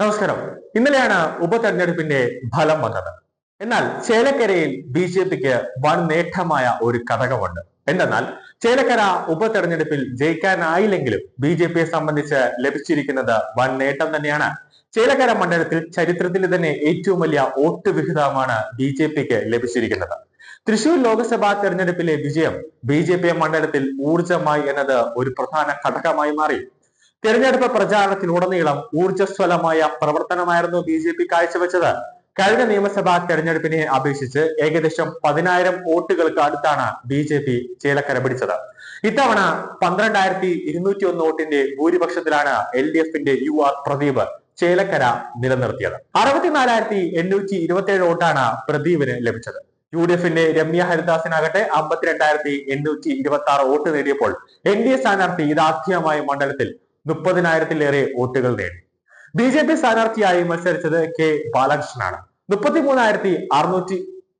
നമസ്കാരം. ഇന്നലെയാണ് ഉപതെരഞ്ഞെടുപ്പിന്റെ ഫലം വന്നത്. എന്നാൽ ചേലക്കരയിൽ ബി ജെ പിക്ക് വൻ നേട്ടമായ ഒരു ഘടകമുണ്ട്. എന്തെന്നാൽ ചേലക്കര ഉപതെരഞ്ഞെടുപ്പിൽ ജയിക്കാനായില്ലെങ്കിലും ബി ജെ പിയെ സംബന്ധിച്ച് ലഭിച്ചിരിക്കുന്നത് വൻ നേട്ടം തന്നെയാണ്. ചേലക്കര മണ്ഡലത്തിൽ ചരിത്രത്തിൽ തന്നെ ഏറ്റവും വലിയ വോട്ട് വിഹിതമാണ് ബി ജെ പിക്ക് ലഭിച്ചിരിക്കുന്നത്. തൃശൂർ ലോക്സഭാ തെരഞ്ഞെടുപ്പിലെ വിജയം ബി ജെ പി മണ്ഡലത്തിൽ ഊർജമായി എന്നത് ഒരു പ്രധാന ഘടകമായി മാറി. തെരഞ്ഞെടുപ്പ് പ്രചാരണത്തിലുടനീളം ഊർജസ്വലമായ പ്രവർത്തനമായിരുന്നു ബി ജെ പി കാഴ്ചവെച്ചത്. കഴിഞ്ഞ നിയമസഭാ തെരഞ്ഞെടുപ്പിനെ അപേക്ഷിച്ച് ഏകദേശം പതിനായിരം വോട്ടുകൾക്ക് അടുത്താണ് ബി ജെ പി ചേലക്കര പിടിച്ചത്. ഇത്തവണ പന്ത്രണ്ടായിരത്തി ഇരുന്നൂറ്റി ഒന്ന് വോട്ടിന്റെ ഭൂരിപക്ഷത്തിലാണ് എൽ ഡി എഫിന്റെ യു ആർ പ്രദീപ് ചേലക്കര നിലനിർത്തിയത്. അറുപത്തിനാലായിരത്തി എണ്ണൂറ്റി ഇരുപത്തിയേഴ് വോട്ടാണ് പ്രദീപിന് ലഭിച്ചത്. യു ഡി എഫിന്റെ രമ്യ ഹരിദാസിനാകട്ടെ അമ്പത്തിരണ്ടായിരത്തി എണ്ണൂറ്റി ഇരുപത്തി ആറ് വോട്ട് നേടിയപ്പോൾ എൻ ഡി എ സ്ഥാനാർത്ഥി ഇതാദ്യമായി മണ്ഡലത്തിൽ മുപ്പതിനായിരത്തിലേറെ വോട്ടുകൾ നേടി. ബി ജെ പി സ്ഥാനാർത്ഥിയായി മത്സരിച്ചത് കെ ബാലകൃഷ്ണനാണ്. മുപ്പത്തിമൂന്നായിരത്തി അറുന്നൂറ്റി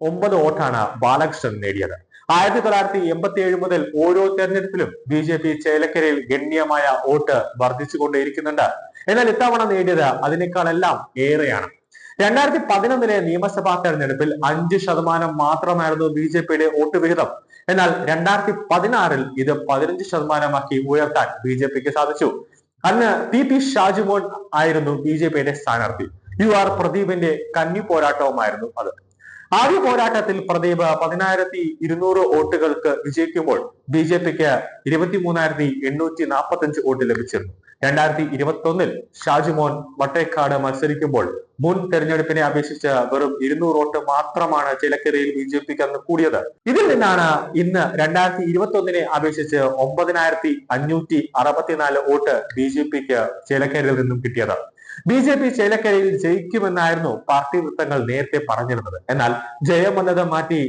ഒമ്പത് വോട്ടാണ് ബാലകൃഷ്ണൻ നേടിയത്. ആയിരത്തി തൊള്ളായിരത്തി എൺപത്തി ഏഴ് മുതൽ ഓരോ തെരഞ്ഞെടുപ്പിലും ബി ജെ പി ചേലക്കരയിൽ ഗണ്യമായ വോട്ട് വർദ്ധിച്ചുകൊണ്ടേയിരിക്കുന്നുണ്ട്. എന്നാൽ ഇത്തവണ നേടിയത് അതിനേക്കാളെല്ലാം ഏറെയാണ്. രണ്ടായിരത്തി പതിനൊന്നിലെ നിയമസഭാ തെരഞ്ഞെടുപ്പിൽ അഞ്ച് ശതമാനം മാത്രമായിരുന്നു ബി ജെ പിയുടെ വോട്ട് വിഹിതം. എന്നാൽ രണ്ടായിരത്തി പതിനാറിൽ ഇത് പതിനഞ്ച് ശതമാനമാക്കി ഉയർത്താൻ ബി ജെ പിക്ക് സാധിച്ചു. അന്ന് പി പി ഷാജിമോൻ ആയിരുന്നു ബി ജെ പിയുടെ സ്ഥാനാർത്ഥി. യു ആർ പ്രദീപിന്റെ കന്നി പോരാട്ടവുമായിരുന്നു അത്. ആദ്യ പോരാട്ടത്തിൽ പ്രദീപ് പതിനായിരത്തി ഇരുന്നൂറ് വോട്ടുകൾക്ക് വിജയിക്കുമ്പോൾ ബി ജെ പിക്ക് ഇരുപത്തി മൂന്നായിരത്തി എണ്ണൂറ്റി നാൽപ്പത്തി അഞ്ച് വോട്ട് ലഭിച്ചിരുന്നു. രണ്ടായിരത്തി ഇരുപത്തി ഒന്നിൽ ഷാജിമോൻ വട്ടേക്കാട് മത്സരിക്കുമ്പോൾ മുൻ തെരഞ്ഞെടുപ്പിനെ അപേക്ഷിച്ച് വെറും ഇരുന്നൂറ് വോട്ട് മാത്രമാണ് ചിലക്കരയിൽ ബി ജെ പിക്ക് അന്ന് കൂടിയത്. ഇതിൽ നിന്നാണ് ഇന്ന് രണ്ടായിരത്തി ഇരുപത്തി ഒന്നിനെ അപേക്ഷിച്ച് ഒമ്പതിനായിരത്തി അഞ്ഞൂറ്റി അറുപത്തിനാല് വോട്ട് ബി ജെ പിക്ക് ചിലക്കരയിൽ നിന്നും കിട്ടിയത്. ബി ജെ പി ചേലക്കരയിൽ ജയിക്കുമെന്നായിരുന്നു പാർട്ടി വൃത്തങ്ങൾ നേരത്തെ പറഞ്ഞിരുന്നത്. എന്നാൽ ജയം വന്നത് മാറ്റി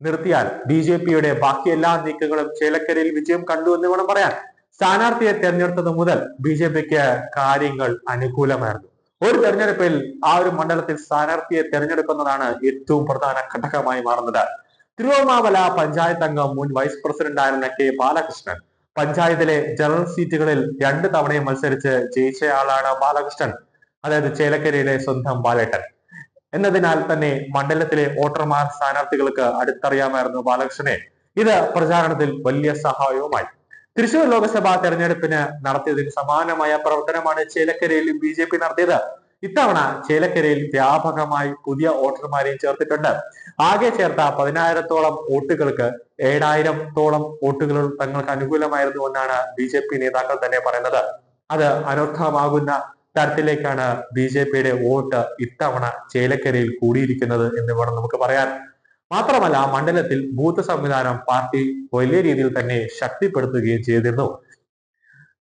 നിർത്തിയാൽ ബി ജെ പിയുടെ ബാക്കി എല്ലാ നീക്കങ്ങളും ചേലക്കരയിൽ വിജയം കണ്ടു എന്ന് വേണം പറയാൻ. സ്ഥാനാർത്ഥിയെ തെരഞ്ഞെടുത്തത് മുതൽ ബി ജെ പിക്ക് കാര്യങ്ങൾ അനുകൂലമായിരുന്നു. ഒരു തെരഞ്ഞെടുപ്പിൽ ആ ഒരു മണ്ഡലത്തിൽ സ്ഥാനാർത്ഥിയെ തെരഞ്ഞെടുക്കുന്നതാണ് ഏറ്റവും പ്രധാന ഘടകമായി മാറുന്നത്. തിരുവമാവല പഞ്ചായത്ത് അംഗം മുൻ വൈസ് പ്രസിഡന്റ് ആയിരുന്ന കെ ബാലകൃഷ്ണൻ പഞ്ചായത്തിലെ ജനറൽ സീറ്റുകളിൽ രണ്ട് തവണയും മത്സരിച്ച് ജയിച്ചയാളാണ് ബാലകൃഷ്ണൻ. അതായത് ചേലക്കരയിലെ സ്വന്തം ബാലേട്ടൻ. എന്നതിനാൽ തന്നെ മണ്ഡലത്തിലെ വോട്ടർമാർ സ്ഥാനാർത്ഥികൾക്ക് അടുത്തറിയാമായിരുന്നു ബാലകൃഷ്ണനെ. ഇത് പ്രചാരണത്തിൽ വലിയ സഹായവുമായി. തൃശൂർ ലോക്സഭാ തെരഞ്ഞെടുപ്പിന് നടത്തിയതിന് സമാനമായ പ്രവർത്തനമാണ് ചേലക്കരയിലും ബി ജെ പി നടത്തിയത്. ഇത്തവണ ചേലക്കരയിൽ വ്യാപകമായി പുതിയ വോട്ടർമാരെയും ചേർത്തിട്ടുണ്ട്. ആകെ ചേർത്ത പതിനായിരത്തോളം വോട്ടുകൾക്ക് ഏഴായിരത്തോളം വോട്ടുകൾ തങ്ങൾക്ക് അനുകൂലമായിരുന്നു എന്നാണ് ബി ജെ പി നേതാക്കൾ തന്നെ പറയുന്നത്. അത് അനർത്ഥമാകുന്ന തരത്തിലേക്കാണ് ബി ജെ പിയുടെ വോട്ട് ഇത്തവണ ചേലക്കരയിൽ കൂടിയിരിക്കുന്നത് എന്ന് വേണം നമുക്ക് പറയാൻ. മാത്രമല്ല മണ്ഡലത്തിൽ ബൂത്ത് സംവിധാനം പാർട്ടി വലിയ രീതിയിൽ തന്നെ ശക്തിപ്പെടുത്തുകയും ചെയ്തിരുന്നു.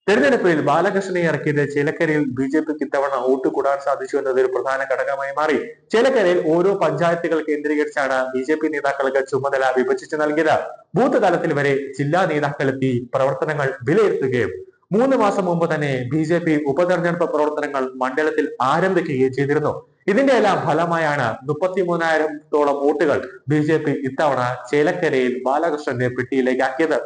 തെരഞ്ഞെടുപ്പിൽ ബാലകൃഷ്ണനെ ഇറക്കിയത് ചേലക്കരയിൽ ബി ജെ പിക്ക് ഇത്തവണ വോട്ട് കൂടാൻ സാധിച്ചു എന്നത് ഒരു പ്രധാന ഘടകമായി മാറി. ചേലക്കരയിൽ ഓരോ പഞ്ചായത്തുകൾ കേന്ദ്രീകരിച്ചാണ് ബി ജെ പി നേതാക്കൾക്ക് ചുമതല വിഭജിച്ചു നൽകിയത്. ബൂത്ത് തലത്തിൽ വരെ ജില്ലാ നേതാക്കൾ എത്തി പ്രവർത്തനങ്ങൾ വിലയിരുത്തുകയും മൂന്ന് മാസം മുമ്പ് തന്നെ ബി ജെ പി ഉപതെരഞ്ഞെടുപ്പ് പ്രവർത്തനങ്ങൾ മണ്ഡലത്തിൽ ആരംഭിക്കുകയും ചെയ്തിരുന്നു. ഇതിന്റെ എല്ലാം ഫലമായാണ് മുപ്പത്തിമൂന്നായിരത്തോളം വോട്ടുകൾ ബി ജെ പി ഇത്തവണ ചേലക്കരയിൽ ബാലകൃഷ്ണന്റെ പെട്ടിയിലേക്ക് ആക്കിയത്.